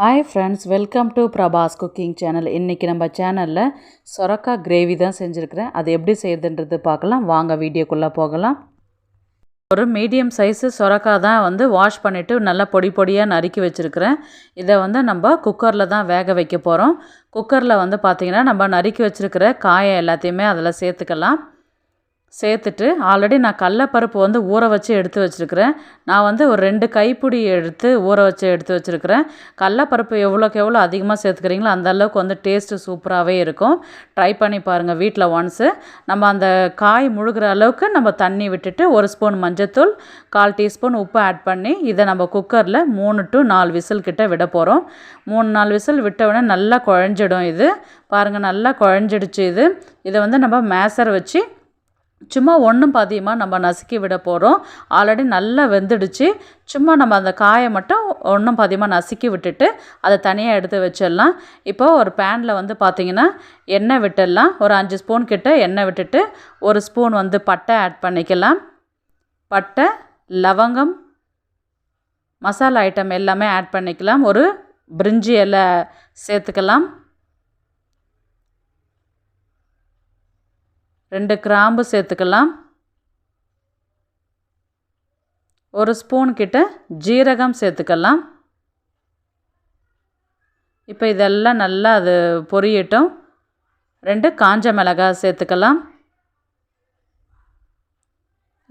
Hi friends welcome to Prabhas cooking channel இன்றைக்கி நம்ம சேனலில் சொரக்காய் கிரேவி தான் செஞ்சுருக்கிறேன். அது எப்படி செய்யுதுன்றது பார்க்கலாம். வாங்க வீடியோக்குள்ளே போகலாம். ஒரு மீடியம் சைஸு சொரக்காய் தான் வந்து வாஷ் பண்ணிவிட்டு நல்லா பொடி பொடியாக நறுக்கி வச்சுருக்கிறேன். இதை வந்து நம்ம குக்கரில் தான் வேக வைக்க போகிறோம் குக்கரில் வந்து பார்த்திங்கன்னா நம்ம நறுக்கி வச்சுருக்கிற காயை எல்லாத்தையுமே அதில் சேர்த்துக்கலாம். சேர்த்துட்டு ஆல்ரெடி நான் கடலப்பருப்பு வந்து ஊற வச்சு எடுத்து வச்சுருக்கிறேன். நான் வந்து ஒரு ரெண்டு கைப்பிடி எடுத்து ஊற வச்சு எடுத்து வச்சுருக்கிறேன். கடலப்பருப்பு எவ்வளோக்கு எவ்வளோ அதிகமாக சேர்த்துக்கிறீங்களோ அந்த அளவுக்கு வந்து டேஸ்ட்டு சூப்பராகவே இருக்கும். ட்ரை பண்ணி பாருங்கள் வீட்டில் ஒன்ஸு நம்ம அந்த காய் முழுகிற அளவுக்கு நம்ம தண்ணி விட்டுட்டு ஒரு ஸ்பூன் மஞ்சத்தூள் கால் டீஸ்பூன் உப்பு ஆட் பண்ணி இதை நம்ம குக்கரில் மூணு டு நாலு விசில் கிட்ட விட போகிறோம். மூணு நாலு விசில் விட்ட உடனே நல்லா குழஞ்சிடும் இது. பாருங்கள் நல்லா குழஞ்சிடுச்சு இது. இதை வந்து நம்ம மேசர் வச்சு சும்மா ஒன்றும் பாதியமாக நம்ம நசுக்கி விட போகிறோம் ஆல்ரெடி நல்லா வெந்துடுச்சு. சும்மா நம்ம அந்த காயை மட்டும் ஒன்றும் பாதியமாக நசுக்கி விட்டுட்டு அதை தனியாக எடுத்து வச்சிடலாம். இப்போ ஒரு பேனில் வந்து பார்த்திங்கன்னா எண்ணெய் விட்டுடலாம். ஒரு அஞ்சு ஸ்பூன் கிட்ட எண்ணெய் விட்டுட்டு ஒரு ஸ்பூன் வந்து பட்டை ஆட் பண்ணிக்கலாம். பட்டை லவங்கம் மசாலா ஐட்டம் எல்லாமே ஆட் பண்ணிக்கலாம். ஒரு பிரிஞ்சி இலை சேர்த்துக்கலாம். ரெண்டு கிராம்பு சேர்த்துக்கலாம். ஒரு ஸ்பூன் கிட்ட ஜீரகம் சேர்த்துக்கலாம். இப்போ இதெல்லாம் நல்லா அது பொரியட்டும். ரெண்டு காஞ்ச மிளகாய் சேர்த்துக்கலாம்.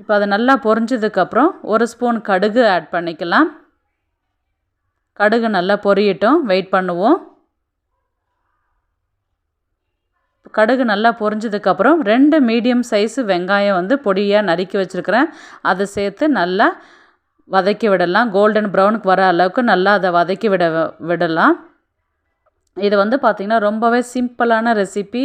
இப்போ அது நல்லா பொரிஞ்சதுக்கப்புறம் ஒரு ஸ்பூன் கடுகு ஆட் பண்ணிக்கலாம். கடுகு நல்லா பொரியட்டும் வெயிட் பண்ணுவோம். கடுகு நல்லா பொரிஞ்சதுக்கப்புறம் ரெண்டு மீடியம் சைஸு வெங்காயம் வந்து பொடியாக நறுக்கி வச்சுருக்கிறேன். அதை சேர்த்து நல்லா வதக்கி விடலாம். கோல்டன் ப்ரௌனுக்கு வர அளவுக்கு நல்லா அதை வதக்கி விட விடலாம். இது வந்து பார்த்திங்கன்னா ரொம்பவே சிம்பிளான ரெசிபி.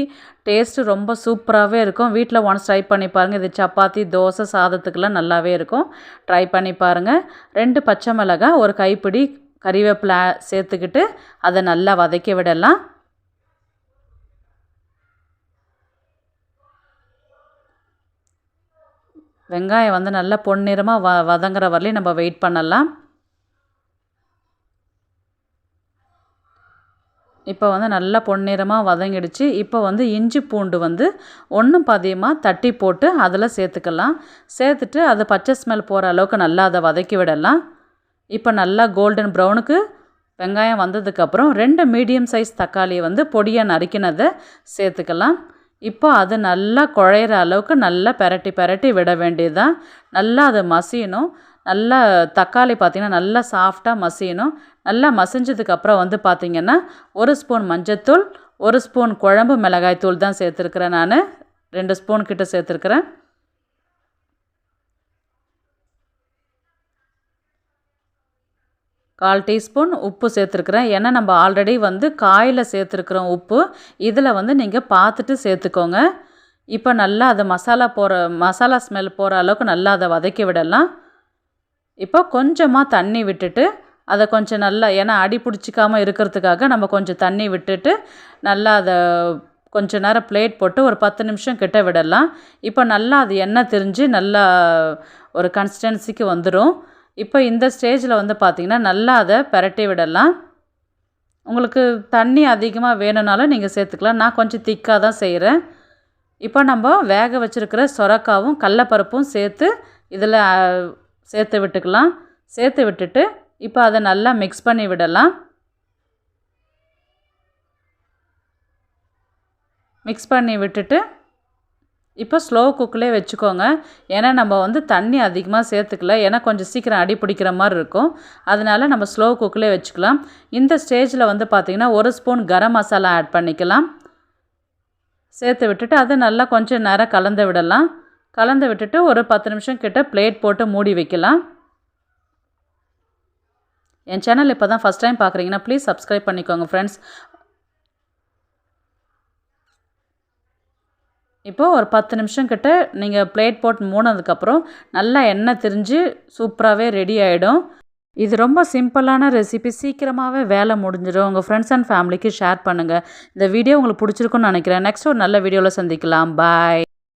டேஸ்ட்டு ரொம்ப சூப்பராகவே இருக்கும். வீட்டில் ஒன்ஸ் ட்ரை பண்ணி பாருங்கள் இது சப்பாத்தி தோசை சாதத்துக்கெல்லாம் நல்லாவே இருக்கும். ட்ரை பண்ணி பாருங்கள் ரெண்டு பச்சை மிளகாய் ஒரு கைப்பிடி கறிவேப்பிலை சேர்த்துக்கிட்டு அதை நல்லா வதக்கி விடலாம். வெங்காயம் வந்து நல்லா பொன்னிறமாக வ வதங்குற வரலையும் நம்ம வெயிட் பண்ணலாம். இப்போ வந்து நல்லா பொன்னிறமாக வதங்கிடுச்சு. இப்போ வந்து இஞ்சி பூண்டு வந்து ஒன்றும் பதியமாக தட்டி போட்டு அதில் சேர்த்துக்கலாம். சேர்த்துட்டு அது பச்சை ஸ்மெல் போகிற அளவுக்கு நல்லா அதை வதக்கி விடலாம். இப்போ நல்லா கோல்டன் ப்ரௌனுக்கு வெங்காயம் வந்ததுக்கப்புறம் ரெண்டு மீடியம் சைஸ் தக்காளியை வந்து பொடியாக நறுக்கினதை சேர்த்துக்கலாம். இப்போ அது நல்லா குழையிற அளவுக்கு நல்லா பெரட்டி பெரட்டி விட வேண்டியதுதான். நல்லா அது மசியணும். நல்லா தக்காளி பார்த்திங்கன்னா நல்லா சாஃப்டாக மசியணும். நல்லா மசிஞ்சதுக்கப்புறம் வந்து பார்த்திங்கன்னா ஒரு ஸ்பூன் மஞ்சத்தூள் ஒரு ஸ்பூன் குழம்பு மிளகாய் தூள் தான் சேர்த்துருக்குறேன் நான். ரெண்டு ஸ்பூன் கிட்ட சேர்த்துருக்குறேன். கால் டீஸ்பூன் உப்பு சேர்த்துருக்குறேன். ஏன்னா நம்ம ஆல்ரெடி வந்து காயில் சேர்த்துருக்குறோம் உப்பு இதில் வந்து நீங்கள் பார்த்துட்டு சேர்த்துக்கோங்க. இப்போ நல்லா அதை மசாலா போகிற மசாலா ஸ்மெல் போகிற அளவுக்கு நல்லா அதை வதக்கி விடலாம். இப்போ கொஞ்சமாக தண்ணி விட்டுட்டு அதை கொஞ்சம் நல்லா ஏன்னா அடி பிடிச்சிக்காமல் இருக்கிறதுக்காக நம்ம கொஞ்சம் தண்ணி விட்டுட்டு நல்லா அதை கொஞ்சம் நேரம் பிளேட் போட்டு ஒரு பத்து நிமிஷம் கிட்ட விடலாம். இப்போ நல்லா அது எண்ணெய் திரிஞ்சு நல்லா ஒரு கன்சிஸ்டன்சிக்கு வந்துடும் இப்போ இந்த ஸ்டேஜில் வந்து பார்த்திங்கன்னா நல்லா அதை பரட்டி விடலாம். உங்களுக்கு தண்ணி அதிகமாக வேணும்னாலும் நீங்கள் சேர்த்துக்கலாம். நான் கொஞ்சம் திக்காக தான் செய்கிறேன் இப்போ நம்ம வேக வச்சுருக்கிற சொரக்காவும் கடலப்பருப்பும் சேர்த்து இதில் சேர்த்து விட்டுக்கலாம். சேர்த்து விட்டுட்டு இப்போ அதை நல்லா மிக்ஸ் பண்ணி விடலாம். மிக்ஸ் பண்ணி விட்டுட்டு இப்போ ஸ்லோ குக்கிலே வச்சுக்கோங்க. ஏன்னா நம்ம வந்து தண்ணி அதிகமாக சேர்த்துக்கல. ஏன்னா கொஞ்சம் சீக்கிரம் அடி பிடிக்கிற மாதிரி இருக்கும். அதனால் நம்ம ஸ்லோ குக்கிலே வச்சுக்கலாம். இந்த ஸ்டேஜில் வந்து பார்த்திங்கன்னா ஒரு ஸ்பூன் கரம் மசாலா ஆட் பண்ணிக்கலாம். சேர்த்து விட்டுட்டு அதை நல்லா கொஞ்சம் நேரம் கலந்து விடலாம். கலந்து விட்டுட்டு ஒரு பத்து நிமிஷம் கிட்ட பிளேட் போட்டு மூடி வைக்கலாம். என் சேனல் இப்போ தான் ஃபஸ்ட் டைம் பார்க்குறீங்கன்னா ப்ளீஸ் சப்ஸ்கிரைப் பண்ணிக்கோங்க ஃப்ரெண்ட்ஸ் இப்போது ஒரு பத்து நிமிஷம் கிட்ட நீங்கள் பிளேட் போட்டு மூணதுக்கப்புறம் நல்லா எண்ணெய் திரிஞ்சு சூப்பராகவே ரெடி ஆகிடும் இது ரொம்ப சிம்பிளான ரெசிபி சீக்கிரமாகவே வேலை முடிஞ்சிடும். உங்கள் ஃப்ரெண்ட்ஸ் அண்ட் ஃபேமிலிக்கு ஷேர் பண்ணுங்கள் இந்த வீடியோ உங்களுக்கு பிடிச்சிருக்குன்னு நினைக்கிறேன். நெக்ஸ்ட் ஒரு நல்ல வீடியோவில் சந்திக்கலாம். பாய்